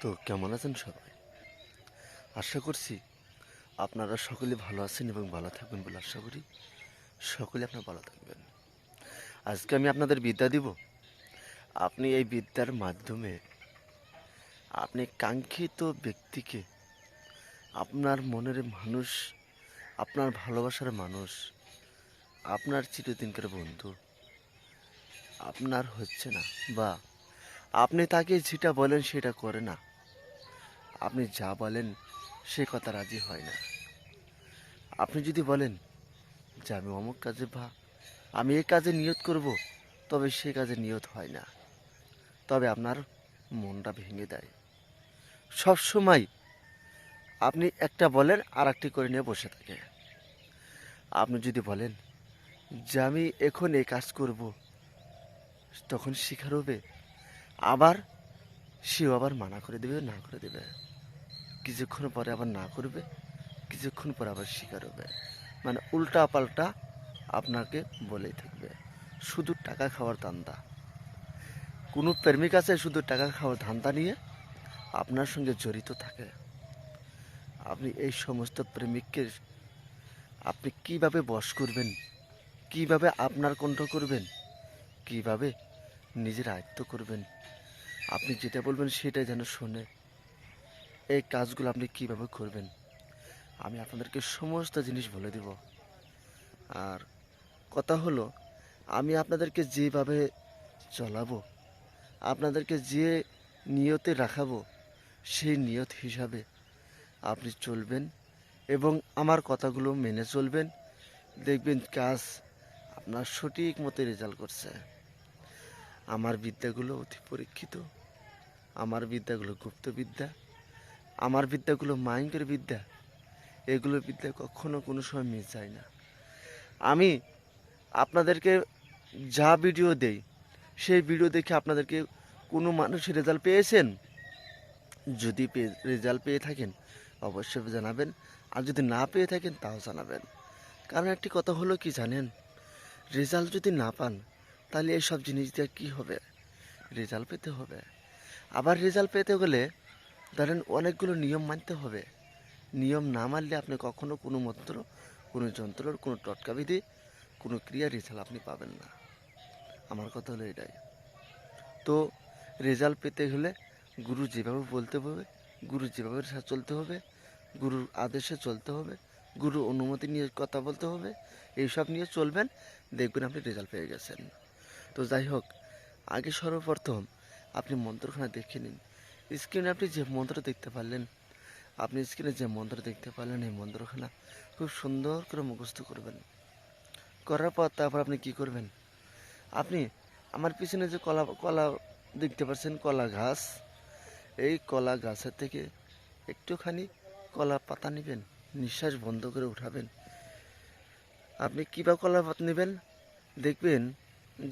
তো কেমন আছেন সবাই? আশা করছি আপনারা সকলে ভালো আছেন এবং ভালো থাকবেন বলে আশা করি সকলে আপনারা ভালো থাকবেন। আজকে আমি আপনাদের বিদ্যা দিব। আপনি এই বিদ্যার মাধ্যমে আপনি কাঙ্ক্ষিত ব্যক্তিকে, আপনার মনের মানুষ, আপনার ভালোবাসার মানুষ, আপনার চিরদিনকার বন্ধু, আপনার হচ্ছে না বা আপনি তাকে যেটা বলেন সেটা করে না। আপনি যা বলেন, সে কথা রাজি হয় না। আপনি যদি বলেন যে আমি অমুক কাজে বা আমি এ কাজে নিয়ত করব, তবে সে কাজে নিয়ত হয় না। তবে আপনার মনটা ভেঙে দেয়। সব সময় আপনি একটা বলেন আর একটি করে নিয়ে বসে থাকে। আপনি যদি বলেন যে আমি এখন এই কাজ করব, তখন শিখার হবে। আবার সেও আবার মানা করে দেবে, না করে দেবে। কিছুক্ষণ পরে আবার না করবে, কিছুক্ষণ পরে আবার স্বীকার হবে। মানে উল্টা পাল্টা আপনাকে বলেই থাকবে, শুধু টাকা খাওয়ার ধান্দা। কোনো প্রেমিক আছে শুধু টাকা খাওয়ার ধান্দা নিয়ে? আপনার সঙ্গে জড়িত থাকে। আপনি এই সমস্ত প্রেমিককে আপনি কীভাবে বশ করবেন? কীভাবে আপনার কণ্ঠ করবেন? কীভাবে নিজের আয়ত্ত করবেন? আপনি যেটা বলবেন সেটাই যেন শোনে। এই কাজগুলো আপনি কীভাবে করবেন? আমি আপনাদেরকে সমস্ত জিনিস বলে দিব। আর কথা হলো, আমি আপনাদেরকে যেভাবে চলাবো, আপনাদেরকে যে নিয়তে রাখাবো, সেই নিয়ত হিসাবে আপনি চলবেন এবং আমার কথাগুলো মেনে চলবেন। দেখবেন কাজ আপনার সঠিক মতো রেজাল্ট করছে। আমার বিদ্যাগুলো অতি পরীক্ষিত। আমার বিদ্যাগুলো গুপ্ত বিদ্যা। আমার বিদ্যাগুলো মায়ঙ্কের বিদ্যা এগুলো বিদ্যা কখনো কোনো সময় মিস যায় না। আমি আপনাদেরকে যা ভিডিও দেই, সেই ভিডিও দেখে আপনাদেরকে কোনো মানুষ রেজাল্ট পেয়েছেন? যদি রেজাল্ট পেয়ে থাকেন, অবশ্যই জানাবেন। আর যদি না পেয়ে থাকেন, তাও জানাবেন। কারণ একটি কথা হলো কি জানেন? রেজাল্ট যদি না পান, তাহলে এইসব জিনিস দিয়ে কী হবে? রেজাল্ট পেতে হবে। আবার রেজাল্ট পেতে গেলে ধরেন অনেকগুলো নিয়ম মানতে হবে। নিয়ম না মানলে আপনি কখনো কোনো মন্ত্র, কোনো যন্ত্রর কোনো টটকাবিধি কোনো ক্রিয়া রেজাল্ট আপনি পাবেন না। আমার কথা হলো এটাই। তো রেজাল্ট পেতে হলে গুরু যেভাবে বলতে হবে, গুরু যেভাবে চলতে হবে, গুরুর আদেশে চলতে হবে, গুরুর অনুমতি নিয়ে কথা বলতে হবে, এইসব নিয়ে চলবেন, দেখবেন আপনি রেজাল্ট পেয়ে গেছেন। তো যাই হোক, আগে সর্বপ্রথম আপনি মন্ত্রখানা দেখে নিন। স্ক্রিনে আপনি যে মন্ত্র দেখতে পারলেন, আপনি স্ক্রিনে যে মন্ত্র দেখতে পারলেন, এই মন্ত্রখানা খুব সুন্দর করে মুখস্থ করবেন। করার পর তারপর আপনি কি করবেন? আপনি আমার পিছনে যে কলা কলা দেখতে পাচ্ছেন, কলা ঘাস এই কলা গাছের থেকে একটুখানি কলা পাতা নেবেন, নিঃশ্বাস বন্ধ করে উঠাবেন। আপনি কীভাবে কলা পাতা নেবেন? দেখবেন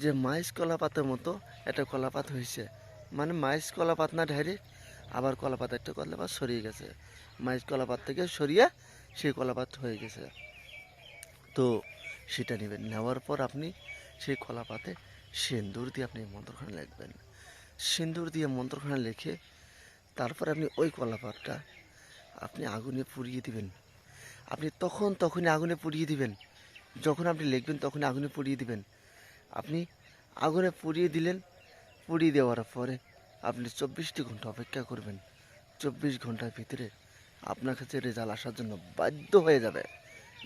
যে মাইস কলা পাতার মতো একটা কলা পাত হয়েছে। মানে মাইস কলা পাত না ডাইরেক্ট আবার কলা পাতা একটা কলা পাত সরিয়ে গেছে। মাইস কলা পাত থেকে সরিয়ে সেই কলা পাত হয়ে গেছে। তো সেটা নেবেন। নেওয়ার পর আপনি সেই কলা পাতে সিন্দুর দিয়ে আপনি মন্ত্রখানা লিখবেন। সিন্দুর দিয়ে মন্ত্রখানা লিখে তারপর আপনি ওই কলা পাতটা আপনি আগুনে পুড়িয়ে দিবেন। আপনি তখন তখনই আগুনে পুড়িয়ে দিবেন। যখন আপনি লিখবেন তখন আগুনে পুড়িয়ে দিবেন। আপনি আগুনে পুড়িয়ে দিলেন পুড়িয়ে দেওয়ার পরে আপনি চব্বিশটি ঘণ্টা অপেক্ষা করবেন। চব্বিশ ঘণ্টার ভিতরে আপনার কাছে রেজাল্ট আসার জন্য বাধ্য হয়ে যাবে।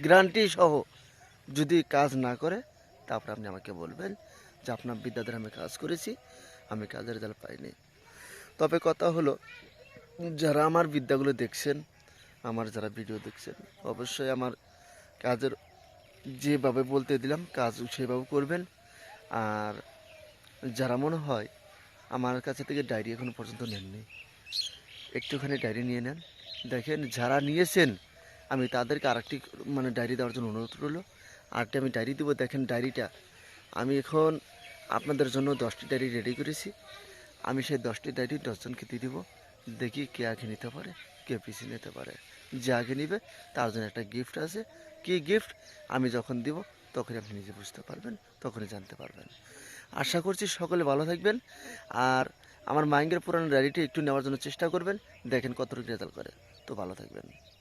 গ্যারান্টি সহ যদি কাজ না করে, তারপর আপনি আমাকে বলবেন যে আপনার বিদ্যাদের আমি কাজ করেছি, আমি কাজের রেজাল্ট পাইনি। তবে কথা হলো, যারা আমার বিদ্যাগুলো দেখছেন, আমার যারা ভিডিও দেখছেন, অবশ্যই আমার কাজের যেভাবে বলতে দিলাম, কাজ সেভাবে করবেন। আর যারা মনে হয় আমার কাছে থেকে ডায়েরি এখনও পর্যন্ত নেননি। একটুখানি ডায়েরি নিয়ে নেন। দেখেন, যারা নিয়েছেন, আমি তাদেরকে আরেকটি মানে ডায়েরি দেওয়ার জন্য অনুরোধ রইল। আরেকটি আমি ডায়েরি দেবো। দেখেন ডায়েরিটা। আমি এখন আপনাদের জন্য দশটি ডায়েরি রেডি করেছি। আমি সেই দশটি ডায়েরি দশজনকে দিয়ে দিব। দেখি কে আগে নিতে পারে, কে পিছিয়ে নিতে পারে। যে আগে নিবে, তার জন্য একটা গিফট আছে। কী গিফট আমি যখন দিব, তখনই আপনি নিজে বুঝতে পারবেন, তখনই জানতে পারবেন। আশা করছি সকলে ভালো থাকবেন। আর আমার মাইঙ্গের পুরানো ডায়েরিটি একটু নেওয়ার জন্য চেষ্টা করবেন। দেখেন কতটুকু রেজাল্ট করে। তো ভালো থাকবেন।